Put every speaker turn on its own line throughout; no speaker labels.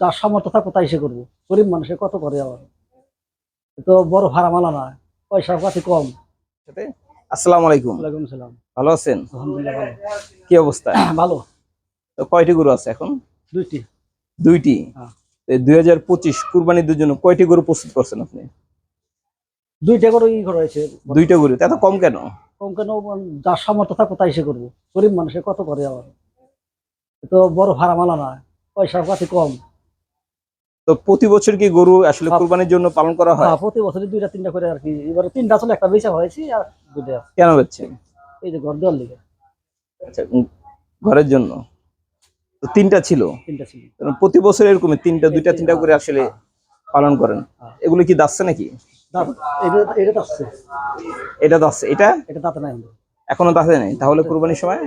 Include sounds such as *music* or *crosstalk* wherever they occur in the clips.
যার সামর্থ্য থাকো তাই সে করব। গরিব মানুষের কত করে আবার? তো বড় ভাড়ামালা না পয়সা পাতি কম।
আসসালামু আলাইকুম।
ওয়ালাইকুম সালাম।
ভালো আছেন?
আলহামদুলিল্লাহ
কি অবস্থা? *coughs*
ভালো।
তো কয়টি গরু আছে এখন?
দুইটি।
দুইটি?
হ্যাঁ।
দুই হাজার পঁচিশ কুরবানির জন্য কয়টি গরু প্রস্তুত করছেন আপনি?
দুইটা গরু ই করা হয়েছে
দুইটা গরু। এত কম কেন?
কম কেন? যার সামর্থ্য থাকো তাই সে করব। গরিব মানুষের কত করে আবার? তো বড় ভাড়ামালা না। পয়সা পাতি কম।
তো প্রতি বছর কি গরু আসলে
হ্যাঁ।
কুরবানির জন্য পালন করা হয়?
হ্যাঁ, প্রতি বছরই দুইটা তিনটা করে আর কি। এবার তিনটা আসলে একটা বেচা হয়েছে আর দুইটা
কেন হচ্ছে
এই যে ঘর দেওয়ার লিগে।
আচ্ছা ঘরের জন্য? তো তিনটা ছিল।
তিনটা ছিল।
প্রতি বছর এরকম তিনটা দুইটা তিনটা করে আসলে পালন করেন।
হ্যাঁ।
এগুলো কি দাচ্ছে নাকি?
এটা আসছে
এটা দাচ্ছে এটা?
এটা দাঁতে নাই।
এখনও দাঁতে নেই। তাহলে কুরবানির সময়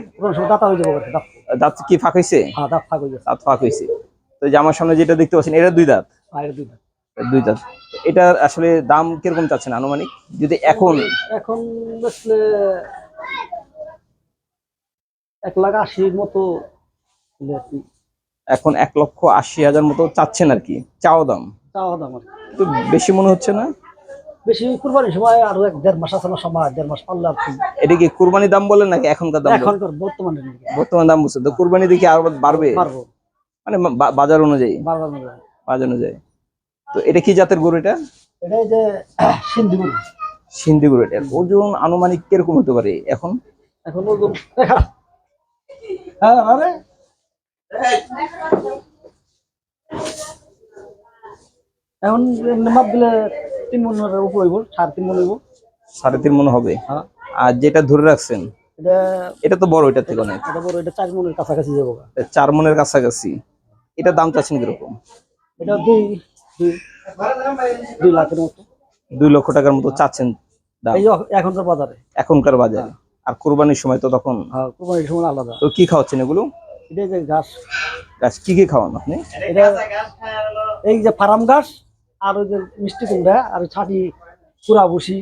দাঁতা হয়ে যাব কি, দাঁত।
দাঁত কি ফাঁক হয়েছে
হ্যাঁ দাঁত ফাঁক হয়ে
দাঁত ফাঁক হয়েছে তো যে আমার সামনে যেটা দেখতে পাচ্ছেন এটা দুই দাঁত?
দুই দাঁত।
দুই দাঁত। তো এটার আসলে দাম কীরকম চাচ্ছেন আনুমানিক? যদি এখন
এখন বেচলে এক লাখ আশির মতো
এখন এক লক্ষ আশি হাজার মতো চাচ্ছেন আর কি। চাও দাম?
চাওয়া দাম আর
বেশি মনে হচ্ছে না?
বেশি কুরবানির সময় আরও এক দেড় মাস আছে না সময় দেড় মাস পারলে আর
এটা কি কুরবানি দাম বলেন নাকি এখনকার দাম
এখনকার বর্তমানে
বর্তমান দাম বলছে তো কুরবানি দেখি আরও বাড়বে? মানে বাজার অনুযায়ী? বাজার অনুযায়ী। তো এটা কি জাতের গরু এটা?
এটা যে *coughs* সিন্ধি গরু।
সিন্ধি গরু এটা। ওজন আনুমানিক কীরকম হতে পারে এখন?
এখন ওজন *laughs* হ্যাঁ আরে। এখন মাপ দিলে তিন মনের উপর হইব সাড়ে তিন মন হইব।
সাড়ে তিন মনে হবে?
হ্যাঁ।
আর যেটা ধরে রাখছেন
এটা
এটা তো বড় এটার থেকে অনেক।
এটা বড় এটা চার মনের কাছাকাছি যাব
চার মনের কাছাকাছি। এটা দাম চাচ্ছেন কীরকম?
এটা দুই দুই লাখের মতো।
দুই লক্ষ টাকার মতো চাচ্ছেন দাম।
এখনকার বাজারে।
এখনকার বাজারে। আর কোরবানির সময় তো তখন
হ্যাঁ কোরবানির সময় আলাদা।
তো কি খাওয়াচ্ছেন এগুলো?
এটা যে ঘাস।
গাছ কি কি খাওয়ান আপনি?
এটা এই যে ফার্ম ঘাস আর ওই যে মিষ্টি কুমড়া আর ছাটি পুরা বসি।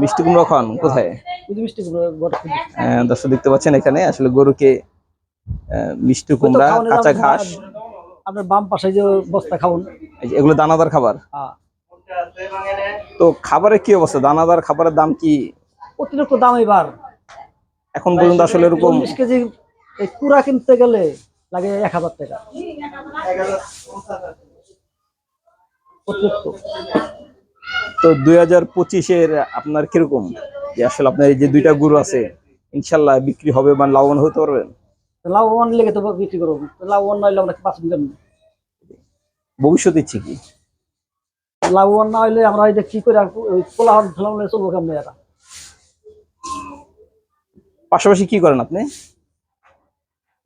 মিষ্টি কুমড়া খান? কোথায়?
মিষ্টি কুমড়া বেশি।
আহ, দর্শক দেখতে পাচ্ছেন এখানে আসলে গরুকে মিষ্টি কুমড়া কাঁচা ঘাস।
আপনার বাম পাশে যে বস্তা খাওন
এগুলো দানাদার খাবার?
হ্যাঁ।
তো খাবারের কি অবস্থা? দানাদার খাবারের দাম কি
অতিরিক্ত দাম এবার।
এখন পর্যন্ত আসলে এরকম
চল্লিশ কেজি এই কুড়া কিনতে গেলে লাগে এক হাজার টাকা। অতিরিক্ত
তো দুই হাজার পঁচিশের আপনার কীরকম? যে আসলে আপনার এই যে দুইটা গরু আছে ইনশাল্লাহ বিক্রি হবে বা লাভবান হতে পারবেন?
লাভবান লেগে তো বিক্রি করব। লাভবান নইলে আমরা পাঁচ কেন
ভবিষ্যৎ ইচ্ছে কি?
লাভবান না হইলে আমরা যে কি করে কোলাহল ফেলাম চলবো কেমন এরা?
পাশাপাশি কি করেন আপনি?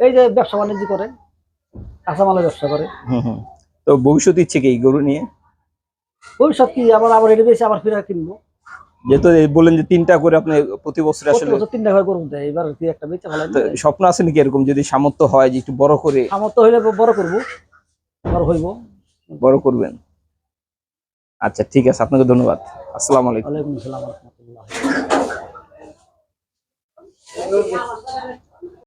এই যে ব্যবসা বাণিজ্য করে কাঁচামালের ব্যবসা করে।
হুম হুম। তো ভবিষ্যৎ ইচ্ছে কি গরু নিয়ে?
ভবিষ্যৎ কি? আবার আবার এটা বেশি আবার ফিরে কিনবো।
যেহেতু এই বললেন যে তিনটা করে আপনি প্রতি বছর আসলে
তিনটা করে দেয়। এবার কি একটা বেচা ভালো
স্বপ্ন আছে নাকি এরকম যদি সামর্থ্য হয় যে একটু বড় করে
সামর্থ্য হইলে বড় করব। বড় হইব।
বড় করবেন। আচ্ছা ঠিক আছে আপনাকে ধন্যবাদ। আসসালামু আলাইকুম।
ওয়ালাইকুম আসসালাম রহমতুল্লাহ।